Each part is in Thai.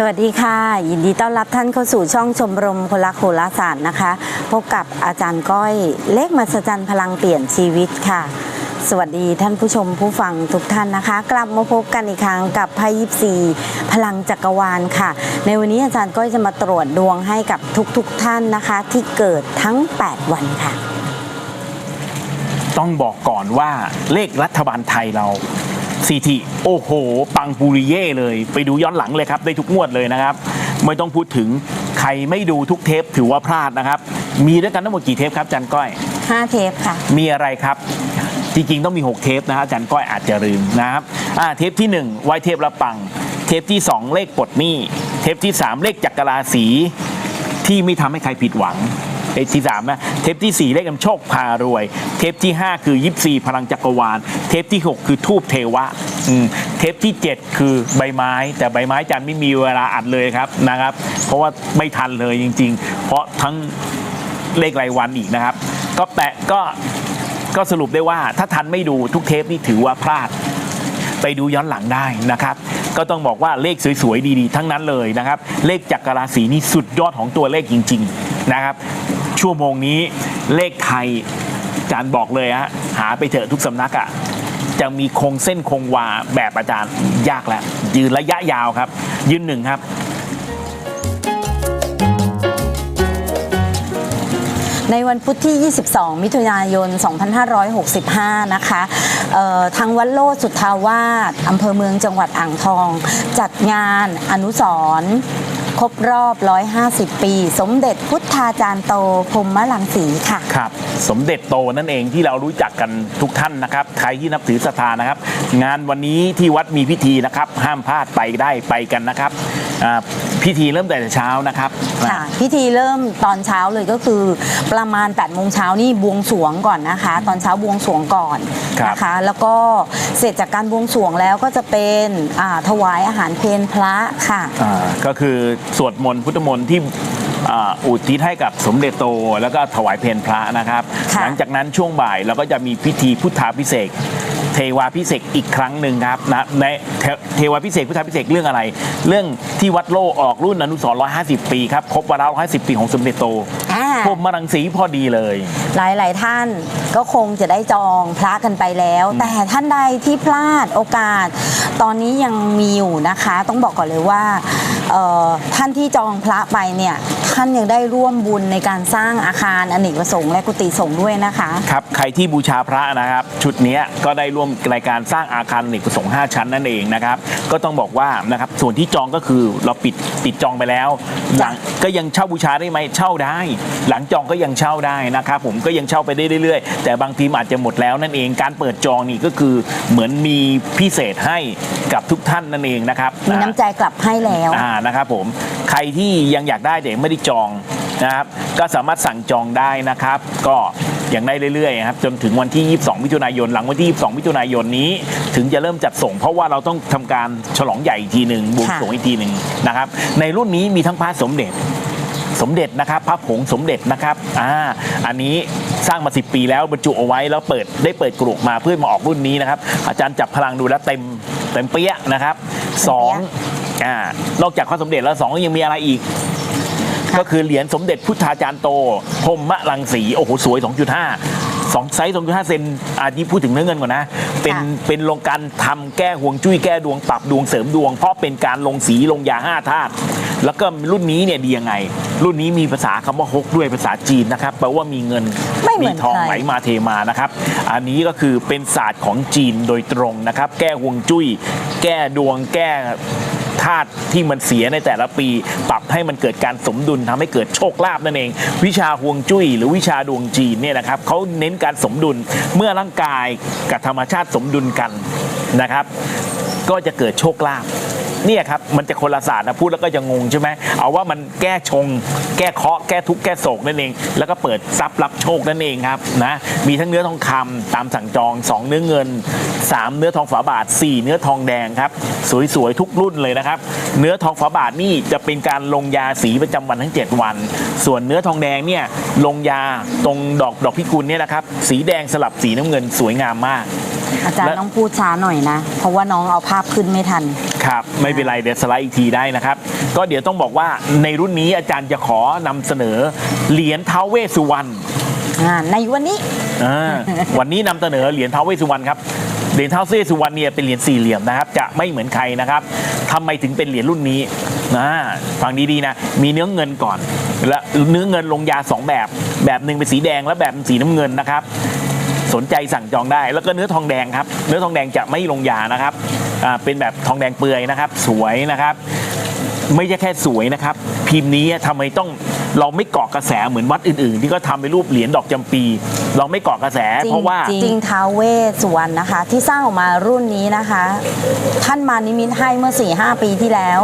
สวัสดีค่ะ ยินดีต้อนรับท่านเข้าสู่ช่องชมรมคนรักโหราศาสตร์นะคะ พบกับอาจารย์ก้อย เลขมหัศจรรย์พลังเปลี่ยนชีวิตค่ะ สวัสดีท่านผู้ชมผู้ฟังทุกท่านนะคะ กลับมาพบกันอีกครั้งกับไพ่ยิปซีพลังจักรวาลค่ะ ในวันนี้อาจารย์ก้อยจะมาตรวจดวงให้กับทุกๆทท่านนะคะ ที่เกิดทั้ง 8 วันค่ะ ต้องบอกก่อนว่าเลขรัฐบาลไทยเรา ซีทีโอ้โห ปังปูริเย่เลย ไปดูย้อนหลังเลยครับ ได้ทุกงวดเลยนะครับ ไม่ต้องพูดถึงใครไม่ดูทุกเทปถือว่าพลาดนะครับ มีด้วยกันทั้งหมดกี่เทปครับอาจันก้อย 5 เทปค่ะ มีอะไรครับ จริงๆ ต้องมี 6 เทปนะครับอาจารย์ก้อยอาจจะลืมนะครับอ่าเทปที่ 1 ไว้เทปละปัง เทปที่ 2 เลขปลดหนี้ เทปที่ 3 เลขจักรราศีที่ไม่ทำให้ใครผิดหวัง เทปที่3นะเทปทีสี่ 4 เลขนำโชคพารวย เทปที่ 5 คือยิปซีพลังจักรวาล เทปที่ 6 คือทูบเทวะเทปที่ 7 คือใบไม้ แต่ใบไม้อาจารย์ไม่มีเวลาอัดเลยครับนะครับ เพราะว่าไม่ทันเลยจริง ๆ เพราะทั้งเลขรายวันอีกนะครับ ก็แปะก็ก็สรุปได้ว่าถ้าทันไม่ดูทุกเทปนี่ถือว่าพลาด ไปดูย้อนหลังได้นะครับ ก็ต้องบอกว่าเลขสวยๆดีๆ ทั้งนั้นเลยนะครับ เลขจักรราศีนี่สุดยอดของตัวเลขจริง ๆนะครับ ชั่วโมงนี้เลขไทยอาจารย์บอกเลยฮะหาไปเถอะทุกสำนักอะ่ะจะมีคงเส้นคงวาแบบอาจารย์ยากแล้ว ยืนระยะยาวครับ ยืนหนึ่งครับในวันพุธที่ 22 มิถุนายน 2565 นะคะ ทางวัดโลสุทธาวาสอำเภอเมืองจังหวัดอ่างทอง จัดงานอนุสร ครบรอบ 150 ปี สมเด็จพุทธาจารย์โตพรมมลังสีค่ะ ครับสมเด็จโตนั่นเองที่เรารู้จักกันทุกท่านนะครับใครที่นับถือศรัทธานะครับ งานวันนี้ที่วัดมีพิธีนะครับ ห้ามพลาดไปได้ไปกันนะครับอ่าพิธีเริ่มแต่เช้านะครับค่ะพิธีเริ่มตอนเช้าเลยก็คือ ประมาณ8โมงเช้านี่บวงสรวงก่อนนะคะ ตอนเช้าบวงสรวงก่อนนะคะ แล้วก็เสร็จจากการบวงสรวงแล้วก็จะเป็นอ่าถวายอาหารเพลพระค่ะอ่าก็คือสวดมนต์พุทธมนต์ที่อ่าอุทิศให้กับสมเด็จโต แล้วก็ถวายเพลพระนะครับค่ะหลังจากนั้นช่วงบ่ายเราก็จะมีพิธีพุทธาพิเศษก เทวาพิเศษกอีกครั้งหนึ่งครับนะในเทเทวาพิเศษกพุทธาพิเศษกเรื่องอะไร เรื่องที่วัดโลออกรุ่นอนุสรณ์150ปีครับครบวาระ150ปีของสมเด็จโตอ่าพรหมรังสีพอดีเลย หลาย ๆ ท่านก็คงจะได้จองพระกันไปแล้ว แต่ท่านใดที่พลาดโอกาส ตอนนี้ยังมีอยู่นะคะ ต้องบอกก่อนเลยว่าเอ่อท่านที่จองพระไปเนี่ยท่านยังได้ร่วมบุญในการสร้างอาคารอเนกประสงค์และกุฏิสงฆ์ด้วยนะคะ ครับใครที่บูชาพระนะครับ ชุดเนี้ยก็ได้ร่วมรายการสร้างอาคารอเนกประสงค์5ชั้นนั่นเองนะครับ ก็ต้องบอกว่านะครับส่วนที่จองก็คือเราปิดปิดจองไปแล้ว หลังก็ยังเช่าบูชาได้ไหมเช่าได้ หลังจองก็ยังเช่าได้นะครับผมก็ยังเช่าไปได้เรื่อยๆ แต่บางทีมอาจจะหมดแล้วนั่นเองการเปิดจองนี่ก็คือเหมือนมีพิเศษให้กับทุกท่านนั่นเองนะครับมีน้ำใจกลับให้แล้วอ่านะครับผมใครที่ยังอยากได้แต่ยังไม่ได้จอง นะครับก็สามารถสั่งจองได้นะครับ ก็ยังได้เรื่อยๆนะครับจนถึงวันที่ 22 มิถุนายน หลังวันที่ 22 มิถุนายนนี้ ถึงจะเริ่มจัดส่ง เพราะว่าเราต้องทำการฉลองใหญ่อีกทีหนึ่งบวงสรวงอีกทีหนึ่งนะครับ ในรุ่นนี้มีทั้งพระสมเด็จสมเด็จนะครับพระผงสมเด็จนะครับอ่าอันนี้สร้างมา 10 ปีแล้วบรรจุเอาไว้แล้วเปิดได้เปิดกรุมาเพื่อมาออกรุ่นนี้นะครับอาจารย์จับพลังดูแล้วเต็มเต็มเปี้ยะนะครับสองอ่านอกจากพระสมเด็จแล้วสองยังมีอะไรอีก ก็คือเหรียญสมเด็จพุทธาจารย์โตพรหมลังสีโอ้โหสวย 2.5 สองไซส์2.5 เซนอานี้พูดถึงเนื้อเงินก่อนนะ เป็นค่ะเป็นลงการทำแก้ห่วงจุ้ยแก้ดวงปรับดวงเสริมดวง เพราะเป็นการลงสีลงยาห้าธาตุแล้วก็รุ่นนี้เนี่ยดียังไง รุ่นนี้มีภาษาคำว่าฮกด้วยภาษาจีนนะครับแปลว่ามีเงินไม่เหมือนทองใครไหลมาเทมานะครับ อันนี้ก็คือเป็นศาสตร์ของจีนโดยตรงนะครับ แก้ห่วงจุ้ย แก้ดวงแก้ ธาตุที่มันเสียในแต่ละปี ปรับให้มันเกิดการสมดุลทำให้เกิดโชคลาภนั่นเอง วิชาห่วงจุ้ย หรือวิชาดวงจีนเนี่ยนะครับเขาเน้นการสมดุลเมื่อร่างกายกับธรรมชาติสมดุลกันนะครับ ก็จะเกิดโชคลาภ เนี่ยครับมันจะคนละศาสตร์นะพูดแล้วก็จะงงใช่ไหมเอาว่ามันแก้ชง แก้เคาะแก้ทุกข์แก้โศกนั่นเอง แล้วก็เปิดทรัพย์รับโชคนั่นเองครับนะมีทั้งเนื้อทองคำตามสั่งจอง 2 เนื้อเงิน 3 เนื้อทองฝาบาท 4 เนื้อทองแดงครับสวยๆทุกรุ่นเลยนะครับเนื้อทองฝาบาทนี่จะเป็นการลงยาสีประจำวันทั้ง 7 วัน ส่วนเนื้อทองแดงเนี่ยลงยาตรงดอกดอกพิกุลเนี่ยนะครับสีแดงสลับสีน้ำเงินสวยงามมาก อาจารย์และต้องพูดช้าหน่อยนะ เพราะว่าน้องเอาภาพขึ้นไม่ทัน ครับ ไม่เป็นไรเดี๋ยวสไลด์อีกทีได้นะครับ ก็เดี๋ยวต้องบอกว่าในรุ่นนี้อาจารย์จะขอนำเสนอเหรียญท้าวเวสสุวรรณ อ่าในวันนี้ อ่าวันนี้นำเสนอเหรียญท้าวเวสสุวรรณครับ เหรียญท้าวเวสสุวรรณเนี่ยเป็นเหรียญสี่เหลี่ยมนะครับ จะไม่เหมือนใครนะครับทำไมถึงเป็นเหรียญรุ่นนี้นะฟังดีๆนะ มีเนื้อเงินก่อน และเนื้อเงินลงยาสองแบบ แบบหนึ่งเป็นสีแดงและแบบสีน้ำเงินนะครับ สนใจสั่งจองได้ แล้วก็เนื้อทองแดงครับ เนื้อทองแดงจะไม่ลงยานะครับอ่าเป็นแบบทองแดงเปลือยนะครับ สวยนะครับ ไม่ใช่แค่สวยนะครับ พิมพ์นี้ทำไมต้องเราไม่เกาะกระแสเหมือนวัดอื่นๆ ที่ก็ทำเป็นรูปเหรียญดอกจำปี เราไม่เกาะกระแสจริงเพราะว่าจริงท้าวเวสสุวรรณนะคะ ที่สร้างออกมารุ่นนี้นะคะ ท่านมานิมิตให้เมื่อ4ี่หปีที่แล้ว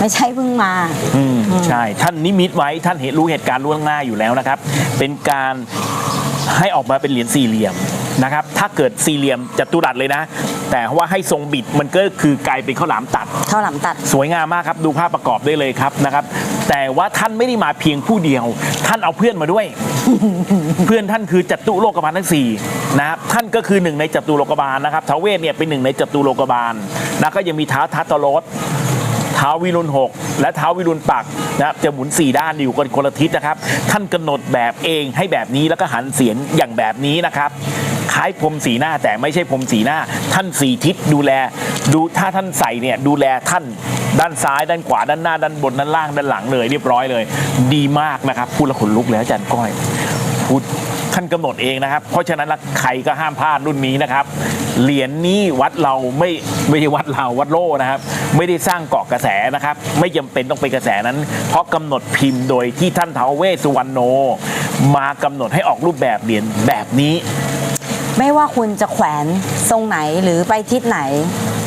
ไม่ใช่เพิ่งมาอืมใช่ ท่านนิมิตไว้ท่านเห็นรู้เหตุการณ์ล่วงหน้าอยู่แล้วนะครับ เป็นการ ให้ออกมาเป็นเหรียญสี่เหลี่ยมนะครับ ถ้าเกิดสี่เหลี่ยมจัตุรัสเลยนะ แต่ว่าให้ทรงบิดมันก็คือกลายเป็นข้าวหลามตัด เท่าหลำตัด สวยงามมากครับดูภาพประกอบได้เลยครับนะครับ แต่ว่าท่านไม่ได้มาเพียงผู้เดียว ท่านเอาเพื่อนมาด้วย เพื่อนท่านคือจัตุโลกบาลทั้งสี่นะครับท่านก็คือหนึ่งในจัตุโลกบาลนะครับท้าวเวสเนี่ยเป็นหนึ่งในจัตุโลกบาลนะก็ยังมีท้าวทัตตรส ท้าวิรุณหกและท้าวิรุณปักนะครับจะหมุนสี่ด้านอยู่กันคนละทิศนะครับ ท่านกำหนดแบบเองให้แบบนี้แล้วก็หันเสียงอย่างแบบนี้นะครับคล้ายพรมสีหน้าแต่ไม่ใช่พรมสีหน้า ท่านสี่ทิศดูแล ดูถ้าท่านใส่เนี่ยดูแลท่านด้านซ้ายด้านขวาด้านหน้า ด้านบนด้านล่างด้านหลังเลย เรียบร้อยเลย ดีมากนะครับพูดแล้วขนลุกแล้วอาจารย์ก้อยพูดท่านกำหนดเองนะครับ เพราะฉะนั้นแล้วใครก็ห้ามพลาดรุ่นนี้นะครับ เหรียญนี้วัดเราไม่ไม่ใช่วัดเราวัดโลนะครับ ไม่ได้สร้างเกาะกระแสนะครับ ไม่จำเป็นต้องเป็นกระแสนั้น เพราะกำหนดพิมพ์โดยที่ท่านท้าวเวสสุวรรณโน มากำหนดให้ออกรูปแบบเหรียญแบบนี้ ไม่ว่าคุณจะแขวนทรงไหนหรือไปทิศไหน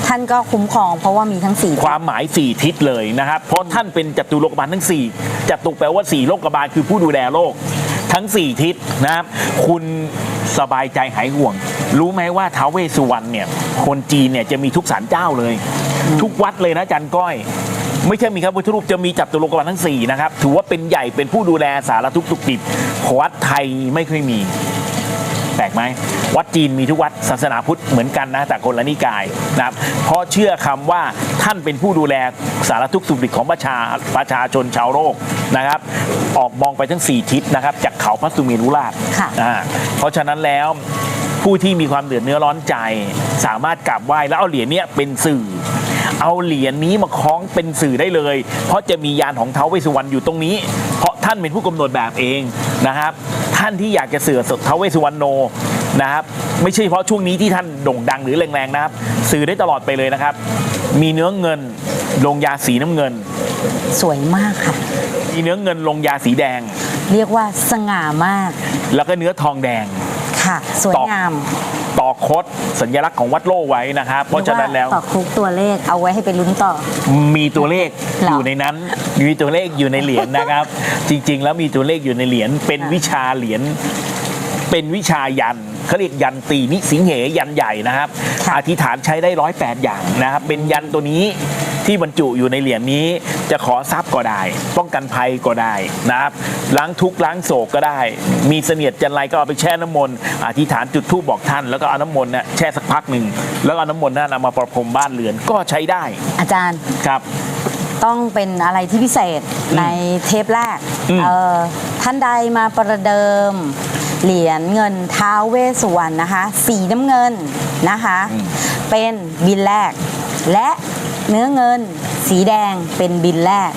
ท่านก็คุ้มครองเพราะว่ามีทั้งสี่ความหมาย 4 ทิศเลยนะครับ เพราะท่านเป็นจตุโลกบาลทั้ง 4จตุแปลว่า 4 โลกบาลคือผู้ดูแลโลก ทั้ง 4 ทิศนะครับ คุณสบายใจหายห่วง รู้ไหมว่าท้าวเวสสุวรรณเนี่ย คนจีนเนี่ยจะมีทุกศาลเจ้าเลย ทุกวัดเลยนะจันก้อย ไม่ใช่มีครับพุทธรูปจะมีจับตุโลกบาลทั้ง 4 นะครับ ถือว่าเป็นใหญ่เป็นผู้ดูแลสารทุกข์สุขดิดวัดไทยไม่เคยมี แปลกไหมวัดจีนมีทุกวัดศาสนาพุทธเหมือนกันนะแต่คนละนิกายนะครับเพราะเชื่อคำว่าท่านเป็นผู้ดูแลสารทุกข์สุขดิบของประชาประชาชนชาวโลกนะครับ ออกมองไปทั้ง 4 ทิศนะครับ จากเขาพระสุเมรุราชค่ะอ่าเพราะฉะนั้นแล้วผู้ที่มีความเดือดเนื้อร้อนใจ สามารถกราบไหว้แล้วเอาเหรียญเนี้ยเป็นสื่อ เอาเหรียญนี้มาคล้องเป็นสื่อได้เลย เพราะจะมียานของเท้าวเวสสุวรรณอยู่ตรงนี้ เพราะท่านเป็นผู้กำหนดแบบเองนะครับ ท่านที่อยากจะเสือสดท้าวเวสสุวรรณโนนะครับไม่ใช่เฉพาะช่วงนี้ที่ท่านโด่งดังหรือแรงๆนะครับ สื่อได้ตลอดไปเลยนะครับ มีเนื้อเงินลงยาสีน้ำเงิน สวยมากค่ะ มีเนื้อเงินลงยาสีแดง เรียกว่าสง่ามาก แล้วก็เนื้อทองแดงค่ะ สวยงามต่อคดสัญลักษณ์ของวัดโลไว้นะครับ เพราะฉะนั้นแล้วต่อคลุกตัวเลขเอาไว้ให้ไปลุ้นต่อ มีตัวเลขเหรออยู่ในนั้น มีตัวเลขอยู่ในเหรียญนะครับ จริง ๆ แล้วมีตัวเลขอยู่ในเหรียญเป็นค่ะวิชาเหรียญเป็นวิชายันเขาเรียกยันตีนิสิงเหยันใหญ่นะครับค่ะอธิษฐานใช้ได้ร้อยแปดอย่างนะครับ เป็นยันตัวนี้ที่บรรจุอยู่ในเหรียญนี้จะขอทรัพย์ก็ได้ ป้องกันภัยก็ได้นะครับล้างทุกข์ล้างโศกก็ได้ มีเสนียดจันไรก็เอาไปแช่น้ำมนต์อธิษฐานจุดธูปบอกท่านแล้วก็เอาน้ำมนต์น่ะแช่สักพักหนึ่งแล้วก็เอาน้ำมนต์นั้นเอามาประพรมบ้านเรือนก็ใช้ได้ อาจารย์ครับ ต้องเป็นอะไรที่พิเศษในเทปแรกอืมเอ่อท่านใดมาประเดิม เหรียญเงินท้าวเวสสุวรรณนะคะ สีน้ำเงินนะคะ เป็นบินแรก และเนื้อเงินสีแดงเป็นบินแรก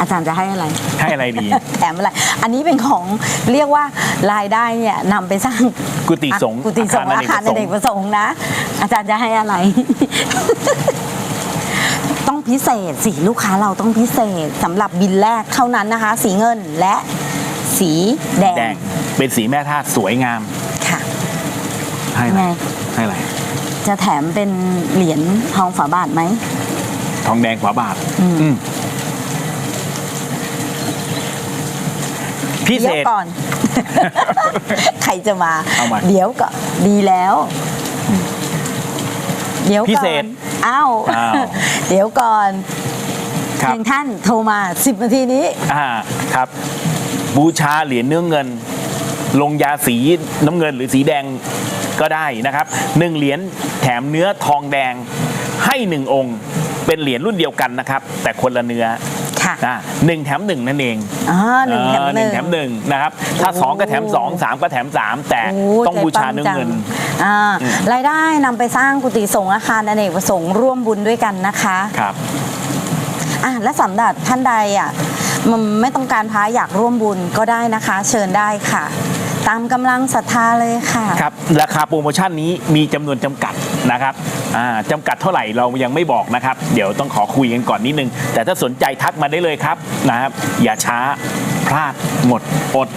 อาจารย์จะให้อะไร ให้อะไรดี แถมอะไร อันนี้เป็นของเรียกว่ารายได้เนี่ยนำไปสร้างกุฏิสงฆ์กุฏิสงฆ์อาอาคาคารรออเนเนกกปประระสสงค์งค์นะ อาจารย์จะให้อะไร ต้องพิเศษสิลูกค้าเราต้องพิเศษสำหรับบินแรกเท่านั้นนะคะ สีเงินและสีแดแดงงเป็นสีแม่ธาตุสวยงาม ค่ะ ให้อะไรไง ให้อะไรจะแถมเป็นเหรียญทองฝาบาทไหม ทองแดงขวาบาทอืม อืมพิเศเดี๋ยวษ ก่อน ใครจะมา เอามาเดี๋ยวก็ดีแล้ว เดี๋ยวก่อนพิเศษ อ้าวอ้าว เดี๋ยวก่อนครับเพียงท่านโทรมา 10 นาทีนี้ อ่าครับ บูชาเหรียญเนื้อเงิน ลงยาสีน้ำเงินหรือสีแดงก็ได้นะครับหนึ่งเหรียญแถมเนื้อทองแดงให้หนึ่งองค์ เป็นเหรียญรุ่นเดียวกันนะครับ แต่คนละเนื้อ ค่ะนะหนึ่งแถมหนึ่งนั่นเองอ๋อหนึ่งแถมเออหนึ่งแถมหนึ่งนะครับ ถ้าโอ้สองก็แถมสองสามก็แถมสามแต่โต้องบูชาใจเนื้อปั้มเงินจัอ่ารายได้นำไปสร้างกุฏิสงฆ์อาคารอเนกประสงค์ร่วมบุญด้วยกันนะคะครับอะและสำหรับท่านใดอะมันไม่ต้องการพระอยากร่วมบุญก็ได้นะคะ เชิญได้ค่ะ ตามกำลังศรัทธาเลยค่ะ ครับราคาโปรโมชั่นนี้มีจำนวนจำกัดนะครับอ่าจำกัดเท่าไหร่เรายังไม่บอกนะครับ เดี๋ยวต้องขอคุยกันก่อนนิดนึง แต่ถ้าสนใจทักมาได้เลยครับนะครับ อย่าช้าพลาดหมดอด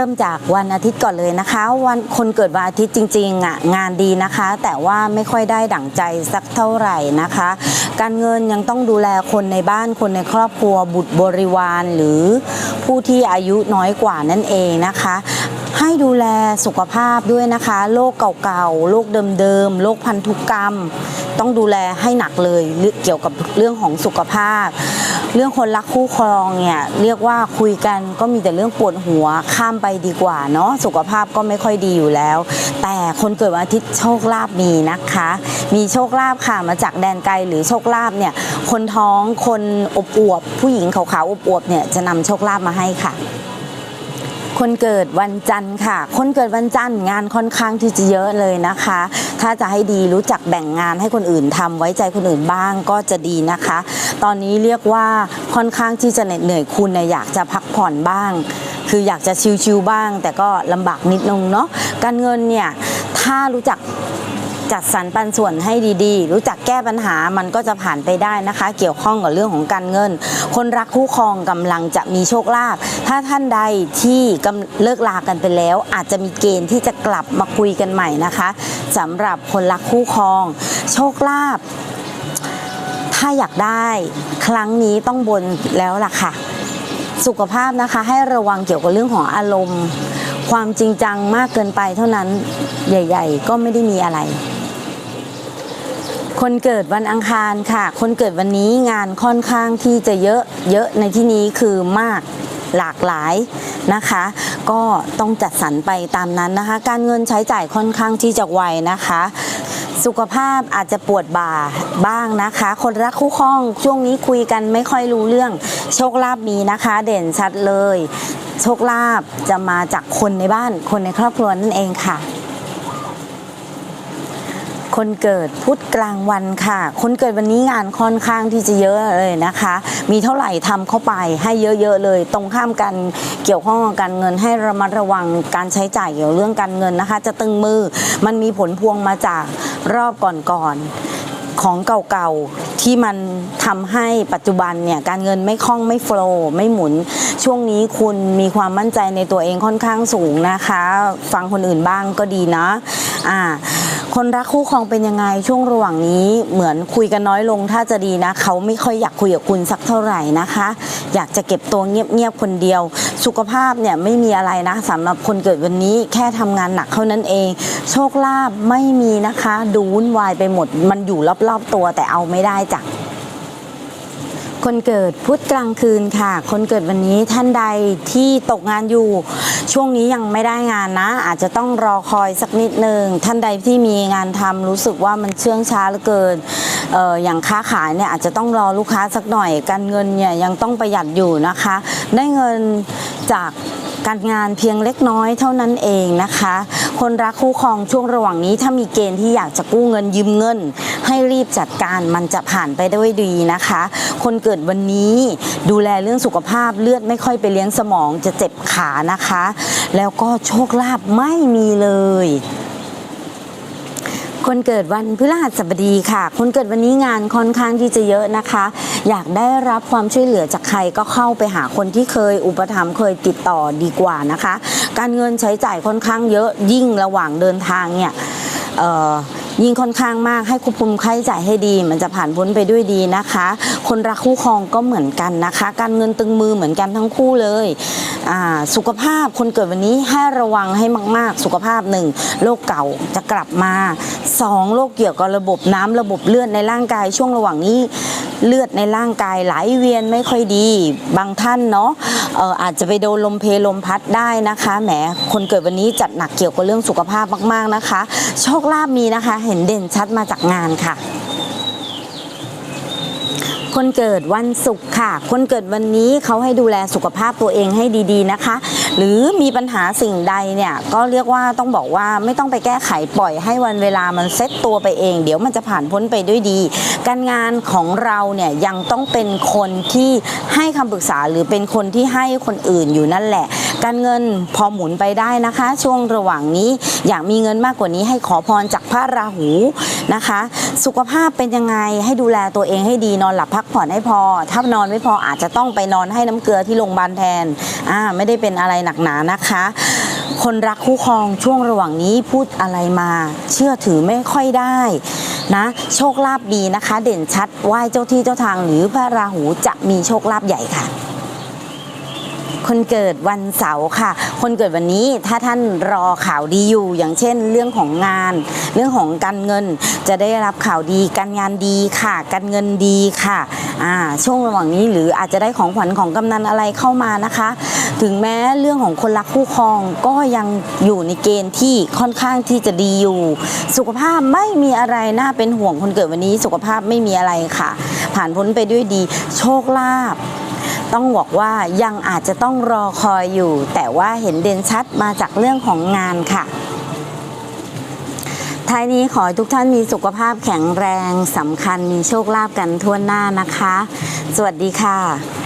ริ่มจากวันอาทิตย์ก่อนเลยนะคะ วันคนเกิดวันอาทิตย์จริงๆอะงานดีนะคะ แต่ว่าไม่ค่อยได้ดั่งใจสักเท่าไหร่นะคะ การเงินยังต้องดูแลคนในบ้านคนในครอบครัวบุตรบริวาร หรือผู้ที่อายุน้อยกว่านั่นเองนะคะ ให้ดูแลสุขภาพด้วยนะคะโรคเก่าๆโรคเดิมๆโรคพันธุกรรม ต้องดูแลให้หนักเลยเรื่องเกี่ยวกับเรื่องของสุขภาพ เรื่องคนรักคู่ครองเนี่ยเรียกว่าคุยกันก็มีแต่เรื่องปวดหัวข้ามไปดีกว่าเนาะสุขภาพก็ไม่ค่อยดีอยู่แล้ว แต่คนเกิดวันอาทิตย์โชคลาภมีนะคะ มีโชคลาภค่ะมาจากแดนไกลหรือโชคลาภเนี่ยคนท้องคนอบอวบผู้หญิงขาวๆอบอวบเนี่ยจะนำโชคลาภมาให้ค่ะ คนเกิดวันจันทร์ค่ะ คนเกิดวันจันทร์งานค่อนข้างที่จะเยอะเลยนะคะ ถ้าจะให้ดีรู้จักแบ่งงานให้คนอื่นทำไว้ใจคนอื่นบ้างก็จะดีนะคะ ตอนนี้เรียกว่าค่อนข้างที่จะเหน็ดเหนื่อยคุณเนี่ยอยากจะพักผ่อนบ้าง คืออยากจะชิลๆบ้าง แต่ก็ลำบากนิดนึงเนาะการเงินเนี่ยถ้ารู้จัก จัดสรรปันส่วนให้ดีๆ รู้จักแก้ปัญหามันก็จะผ่านไปได้นะคะ เกี่ยวข้องกับเรื่องของการเงิน คนรักคู่ครองกำลังจะมีโชคลาภถ้าท่านใดที่กำเลิกลากันไปแล้ว อาจจะมีเกณฑ์ที่จะกลับมาคุยกันใหม่นะคะสำหรับคนรักคู่ครอง โชคลาภถ้าอยากได้ครั้งนี้ต้องบนแล้วล่ะค่ะ สุขภาพนะคะให้ระวังเกี่ยวกับเรื่องของอารมณ์ ความจริงจังมากเกินไปเท่านั้นใหญ่ ๆ ก็ไม่ได้มีอะไร คนเกิดวันอังคารค่ะ คนเกิดวันนี้งานค่อนข้างที่จะเยอะเยอะในที่นี้คือมากหลากหลายนะคะ ก็ต้องจัดสรรไปตามนั้นนะคะ การเงินใช้จ่ายค่อนข้างที่จะไวนะคะ สุขภาพอาจจะปวดบ่าบ้างนะคะ คนรักคู่ครองช่วงนี้คุยกันไม่ค่อยรู้เรื่อง โชคลาภมีนะคะ เด่นชัดเลย โชคลาภจะมาจากคนในบ้านคนในครอบครัวนั่นเองค่ะ คนเกิดพุธกลางวันค่ะ คนเกิดวันนี้งานค่อนข้างที่จะเยอะเลยนะคะ มีเท่าไหร่ทำเข้าไปให้เยอะๆเลย ตรงข้ามกันเกี่ยวข้องกับการเงินให้ระมัดระวังการใช้จ่ายเกี่ยวเรื่องการเงินนะคะ จะตึงมือมันมีผลพวงมาจากรอบก่อนๆของเก่าๆที่มันทำให้ปัจจุบันเนี่ยการเงินไม่คล่องไม่โฟลว์ไม่หมุนช่วงนี้คุณมีความมั่นใจในตัวเองค่อนข้างสูงนะคะ ฟังคนอื่นบ้างก็ดีนะอ่า คนรักคู่ครองเป็นยังไงช่วงระหว่างนี้เหมือนคุยกันน้อยลงถ้าจะดีนะ เขาไม่ค่อยอยากคุยกับคุณสักเท่าไหร่นะคะ อยากจะเก็บตัวเงียบๆคนเดียว สุขภาพเนี่ยไม่มีอะไรนะสำหรับคนเกิดวันนี้แค่ทำงานหนักเท่านั้นเอง โชคลาภไม่มีนะคะ ดูวุ่นวายไปหมด มันอยู่รอบๆตัวแต่เอาไม่ได้จ้ะ คนเกิดพุธกลางคืนค่ะ คนเกิดวันนี้ท่านใดที่ตกงานอยู่ ช่วงนี้ยังไม่ได้งานนะ อาจจะต้องรอคอยสักนิดหนึ่งท่านใดที่มีงานทำรู้สึกว่ามันเชื่องช้าเหลือเกินเอออย่างค้าขายเนี่ยอาจจะต้องรอลูกค้าสักหน่อย การเงินเนี่ยยังต้องประหยัดอยู่นะคะ ได้เงินจาก การงานเพียงเล็กน้อยเท่านั้นเองนะคะ คนรักคู่ครองช่วงระหว่างนี้ถ้ามีเกณฑ์ที่อยากจะกู้เงินยืมเงิน ให้รีบจัดการมันจะผ่านไปได้ด้วยดีนะคะ คนเกิดวันนี้ดูแลเรื่องสุขภาพเลือดไม่ค่อยไปเลี้ยงสมองจะเจ็บขานะคะ แล้วก็โชคลาภไม่มีเลย คนเกิดวันพฤหัสบดีค่ะ คนเกิดวันนี้งานค่อนข้างที่จะเยอะนะคะ อยากได้รับความช่วยเหลือจากใครก็เข้าไปหาคนที่เคยอุปถัมภ์เคยติดต่อดีกว่านะคะ การเงินใช้จ่ายค่อนข้างเยอะยิ่งระหว่างเดินทางเนี่ยเอ่อ ยิ่งค่อนข้างมากให้ควบคุมค่าใช้จ่ายให้ดี มันจะผ่านพ้นไปด้วยดีนะคะ คนรักคู่ครองก็เหมือนกันนะคะ การเงินตึงมือเหมือนกันทั้งคู่เลยสุขภาพคนเกิดวันนี้ให้ระวังให้มาก ๆ สุขภาพหนึ่งโรคเก่าจะกลับมาสองโรคเกี่ยวกับระบบน้ำระบบเลือดในร่างกายช่วงระหว่างนี้ เลือดในร่างกายไหลเวียนไม่ค่อยดี บางท่านเนาะอออาจจะไปโดนลมเพลลมพัดได้นะคะแหมคนเกิดวันนี้จัดหนักเกี่ยวกับเรื่องสุขภาพมาก ๆนะคะ โชคลาภมีนะคะ เห็นเด่นชัดมาจากงานค่ะ คนเกิดวันศุกร์ค่ะ คนเกิดวันนี้เขาให้ดูแลสุขภาพตัวเองให้ดีๆนะคะ หรือมีปัญหาสิ่งใดเนี่ยก็เรียกว่าต้องบอกว่าไม่ต้องไปแก้ไขปล่อยให้วันเวลามันเซ็ตตัวไปเอง เดี๋ยวมันจะผ่านพ้นไปด้วยดี การงานของเราเนี่ยยังต้องเป็นคนที่ให้คำปรึกษาหรือเป็นคนที่ให้คนอื่นอยู่นั่นแหละ การเงินพอหมุนไปได้นะคะ ช่วงระหว่างนี้อยากมีเงินมากกว่านี้ให้ขอพรจากพระราหูนะคะ สุขภาพเป็นยังไงให้ดูแลตัวเองให้ดีนอนหลับพักผ่อนให้พอ ถ้านอนไม่พออาจจะต้องไปนอนให้น้ำเกลือที่โรงพยาบาลแทนอ่าไม่ได้เป็นอะไรหนักหนานะคะ คนรักคู่ครองช่วงระหว่างนี้พูดอะไรมา เชื่อถือไม่ค่อยได้นะโชคลาภดีนะคะ เด่นชัดไหว้เจ้าที่เจ้าทางหรือพระราหูจะมีโชคลาภใหญ่ค่ะ คนเกิดวันเสาร์ค่ะ คนเกิดวันนี้ถ้าท่านรอข่าวดีอยู่ อย่างเช่น เรื่องของงาน เรื่องของการเงิน จะได้รับข่าวดีการงานดีค่ะ การเงินดีค่ะอ่าช่วงระหว่างนี้หรืออาจจะได้ของขวัญของกำนันอะไรเข้ามานะคะ ถึงแม้เรื่องของคนรักคู่ครองก็ยังอยู่ในเกณฑ์ที่ค่อนข้างที่จะดีอยู่ สุขภาพไม่มีอะไรน่าเป็นห่วงคนเกิดวันนี้ สุขภาพไม่มีอะไรค่ะ ผ่านพ้นไปด้วยดี โชคลาภ ต้องบอกว่ายังอาจจะต้องรอคอยอยู่ แต่ว่าเห็นเด่นชัดมาจากเรื่องของงานค่ะท้ายนี้ขอให้ทุกท่านมีสุขภาพแข็งแรงสำคัญมีโชคลาภกันทั่วหน้านะคะ สวัสดีค่ะ